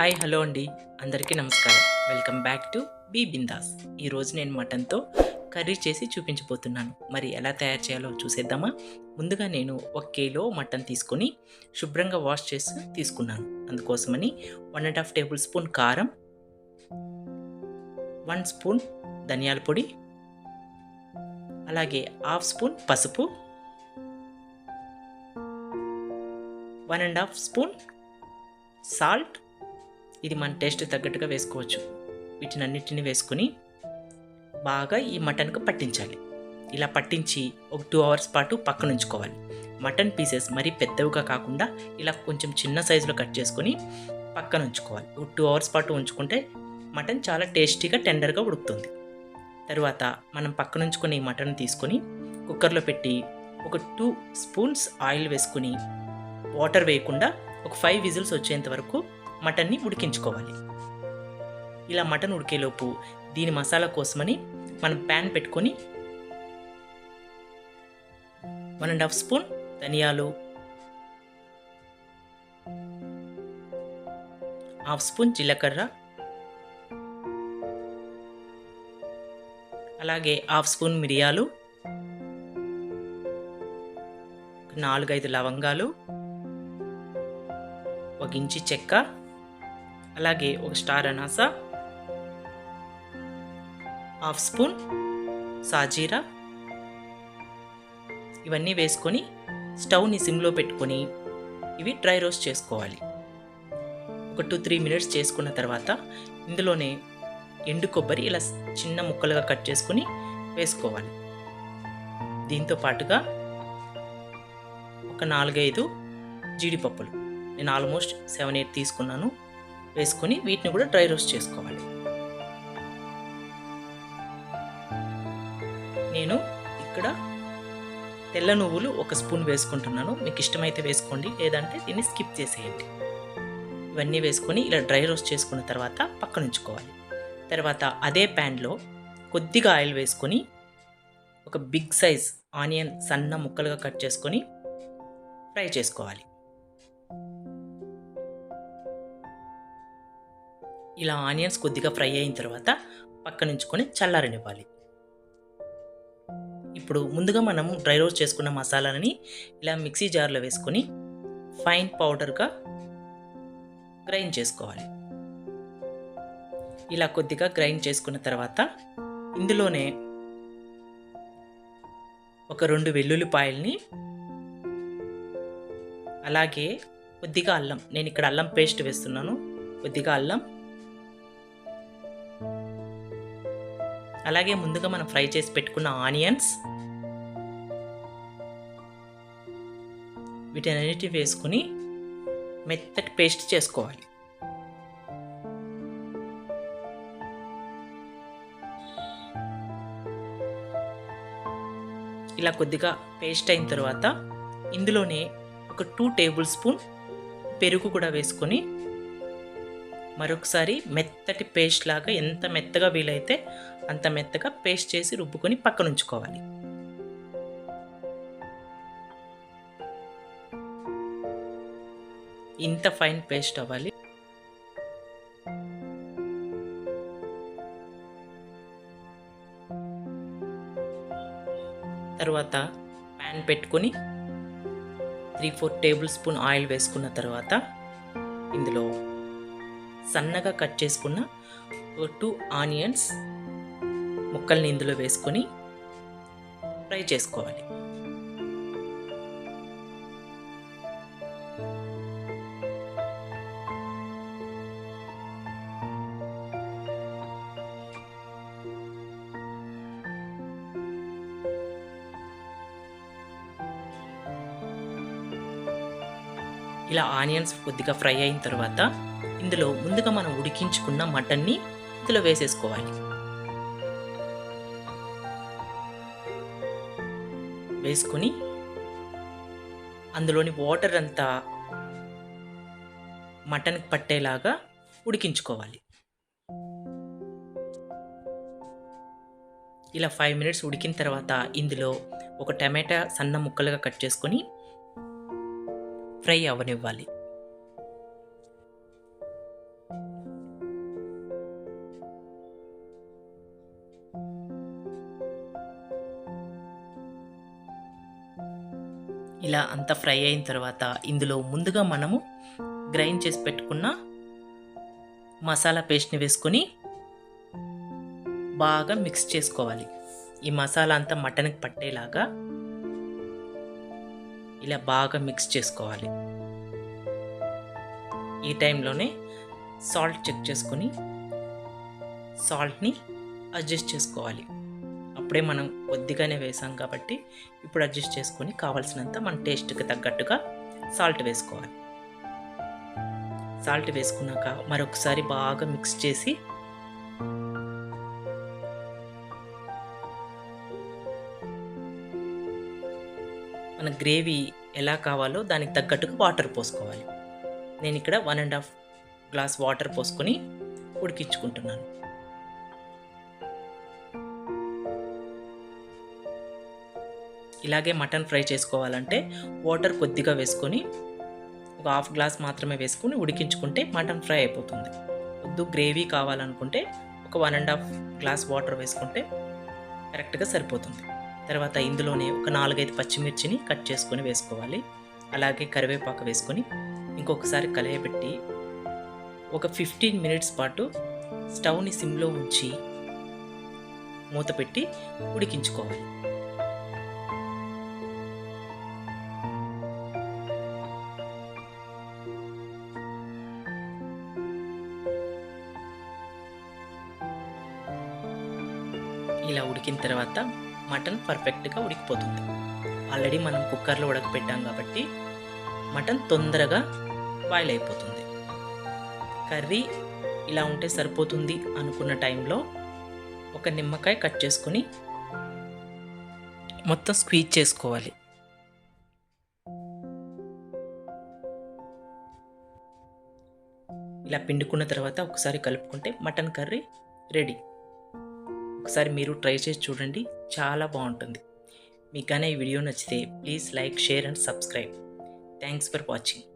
Hi hello అండి. అందరికీ నమస్కారం. Welcome back to be Bindaas. ఈరోజు నేను మటన్తో కర్రీ చేసి చూపించబోతున్నాను. మరి ఎలా తయారు చేయాలో చూసేద్దామా? ముందుగా నేను ఒక కిలో మటన్ తీసుకొని శుభ్రంగా వాష్ చేసి తీసుకున్నాను. అందుకోసమని one and half tablespoon కారం వన్ స్పూన్ ధనియాల పొడి అలాగే హాఫ్ స్పూన్ పసుపు one and half spoon salt ఇది మన టేస్ట్ తగ్గట్టుగా వేసుకోవచ్చు. వీటిని అన్నిటిని వేసుకుని బాగా ఈ మటన్కు పట్టించాలి. ఇలా పట్టించి ఒక టూ అవర్స్ పాటు పక్కన ఉంచుకోవాలి. మటన్ పీసెస్ మరీ పెద్దవిగా కాకుండా ఇలా కొంచెం చిన్న సైజులో కట్ చేసుకొని పక్కన ఉంచుకోవాలి. ఒక టూ అవర్స్ పాటు ఉంచుకుంటే మటన్ చాలా టేస్టీగా టెండర్గా ఉడుకుతుంది. తరువాత మనం పక్కన ఉంచుకుని మటన్ తీసుకొని కుక్కర్లో పెట్టి ఒక టూ స్పూన్స్ ఆయిల్ వేసుకుని వాటర్ వేయకుండా ఒక ఫైవ్ విజిల్స్ వచ్చేంత వరకు మటన్ని ఉడికించుకోవాలి. ఇలా మటన్ ఉడికేలోపు దీని మసాలా కోసమని మనం ప్యాన్ పెట్టుకొని వన్ అండ్ హాఫ్ స్పూన్ ధనియాలు హాఫ్ స్పూన్ జీలకర్ర అలాగే హాఫ్ స్పూన్ మిరియాలు నాలుగైదు లవంగాలు ఒక ఇంచి చెక్క అలాగే ఒక స్టార్ అనాస హాఫ్ స్పూన్ సాజీరా ఇవన్నీ వేసుకొని స్టవ్ని సిమ్లో పెట్టుకొని ఇవి డ్రై రోస్ట్ చేసుకోవాలి. ఒక టూ త్రీ మినిట్స్ చేసుకున్న తర్వాత ఇందులోనే ఎండు కొబ్బరి ఇలా చిన్న ముక్కలుగా కట్ చేసుకొని వేసుకోవాలి. దీంతో పాటుగా ఒక నాలుగైదు జీడిపప్పులు. నేను ఆల్మోస్ట్ సెవెన్ ఎయిట్ తీసుకున్నాను. వేసుకొని వీటిని కూడా డ్రై రోస్ట్ చేసుకోవాలి. నేను ఇక్కడ తెల్ల నువ్వులు ఒక స్పూన్ వేసుకుంటున్నాను. మీకు ఇష్టమైతే వేసుకోండి లేదంటే దీన్ని స్కిప్ చేసేయండి. ఇవన్నీ వేసుకొని ఇలా డ్రై రోస్ట్ చేసుకున్న తర్వాత పక్కన ఉంచుకోవాలి. తర్వాత అదే ప్యాన్లో కొద్దిగా ఆయిల్ వేసుకొని ఒక బిగ్ సైజ్ ఆనియన్ సన్న ముక్కలుగా కట్ చేసుకొని ఫ్రై చేసుకోవాలి. ఇలా ఆనియన్స్ కొద్దిగా ఫ్రై అయిన తర్వాత పక్కన ఉంచుకొని చల్లారనివ్వాలి. ఇప్పుడు ముందుగా మనం డ్రై రోస్ట్ చేసుకున్న మసాలాలని ఇలా మిక్సీ జార్లో వేసుకొని ఫైన్ పౌడర్గా గ్రైండ్ చేసుకోవాలి. ఇలా కొద్దిగా గ్రైండ్ చేసుకున్న తర్వాత ఇందులోనే ఒక రెండు వెల్లుల్లిపాయల్ని అలాగే కొద్దిగా అల్లం నేను ఇక్కడ అల్లం పేస్ట్ వేస్తున్నాను కొద్దిగా అల్లం అలాగే ముందుగా మనం ఫ్రై చేసి పెట్టుకున్న ఆనియన్స్. వీటన్నిటి వేసుకుని మెత్తటి పేస్ట్ చేసుకోవాలి. ఇలా కొద్దిగా పేస్ట్ అయిన తర్వాత ఇందులోనే ఒక టూ టేబుల్ స్పూన్ పెరుగు కూడా వేసుకొని మరొకసారి మెత్తటి పేస్ట్ లాగా ఎంత మెత్తగా వీలైతే అంత మెత్తగా పేస్ట్ చేసి రుబ్బుకొని పక్కన ఉంచుకోవాలి. ఇంత ఫైన్ పేస్ట్ అవ్వాలి. తర్వాత ప్యాన్ పెట్టుకొని three four tablespoon oil వేసుకున్న తర్వాత ఇందులో సన్నగా కట్ చేసుకున్న ఒక టూ ఆనియన్స్ ముక్కల్ని ఇందులో వేసుకొని ఫ్రై చేసుకోవాలి. ఇలా ఆనియన్స్ కొద్దిగా ఫ్రై అయిన తర్వాత ఇందులో ముందుగా మనం ఉడికించుకున్న మటన్ని ఇందులో వేసేసుకోవాలి. వేసుకొని అందులోని వాటర్ అంతా మటన్కి పట్టేలాగా ఉడికించుకోవాలి. ఇలా ఫైవ్ మినిట్స్ ఉడికిన తర్వాత ఇందులో ఒక టమాటా సన్న ముక్కలుగా కట్ చేసుకొని ఫ్రై అవ్వనివ్వాలి. ఇలా అంతా ఫ్రై అయిన తర్వాత ఇందులో ముందుగా మనము గ్రైండ్ చేసి పెట్టుకున్న మసాలా పేస్ట్ని వేసుకొని బాగా మిక్స్ చేసుకోవాలి. ఈ మసాలా అంతా మటన్కి పట్టేలాగా ఇలా బాగా మిక్స్ చేసుకోవాలి. ఈ టైంలోనే సాల్ట్ చెక్ చేసుకొని సాల్ట్ని అడ్జస్ట్ చేసుకోవాలి. అప్పుడే మనం కొద్దిగానే వేసాం కాబట్టి ఇప్పుడు అడ్జస్ట్ చేసుకొని కావాల్సినంత మన టేస్ట్కి తగ్గట్టుగా సాల్ట్ వేసుకోవాలి. సాల్ట్ వేసుకున్నాక మరొకసారి బాగా మిక్స్ చేసి మన గ్రేవీ ఎలా కావాలో దానికి తగ్గట్టుగా వాటర్ పోసుకోవాలి. నేను ఇక్కడ one and half glass water పోసుకొని ఉడికించుకుంటున్నాను. ఇలాగే మటన్ ఫ్రై చేసుకోవాలంటే వాటర్ కొద్దిగా వేసుకొని ఒక హాఫ్ గ్లాస్ మాత్రమే వేసుకొని ఉడికించుకుంటే మటన్ ఫ్రై అయిపోతుంది. వద్దు గ్రేవీ కావాలనుకుంటే ఒక one and half glass water వేసుకుంటే కరెక్ట్గా సరిపోతుంది. తర్వాత ఇందులోనే ఒక నాలుగైదు పచ్చిమిర్చిని కట్ చేసుకొని వేసుకోవాలి. అలాగే కరివేపాకు వేసుకొని ఇంకొకసారి కలయబెట్టి ఒక ఫిఫ్టీన్ మినిట్స్ పాటు స్టవ్ని సిమ్లో ఉంచి మూత పెట్టి ఉడికించుకోవాలి. ఇలా ఉడికిన తర్వాత మటన్ పర్ఫెక్ట్గా ఉడికిపోతుంది. ఆల్రెడీ మనం కుక్కర్లో ఉడకపెట్టాం కాబట్టి మటన్ తొందరగా బాయిల్ అయిపోతుంది. కర్రీ ఇలా ఉంటే సరిపోతుంది అనుకున్న టైంలో ఒక నిమ్మకాయ కట్ చేసుకొని మొత్తం స్క్వీజ్ చేసుకోవాలి. ఇలా పిండుకున్న తర్వాత ఒకసారి కలుపుకుంటే మటన్ కర్రీ రెడీ. ఒకసారి మీరు ట్రై చేసి చూడండి. చాలా బాగుంటుంది. మీకు కానీ ఈ వీడియో నచ్చితే please like share and subscribe. Thanks for watching.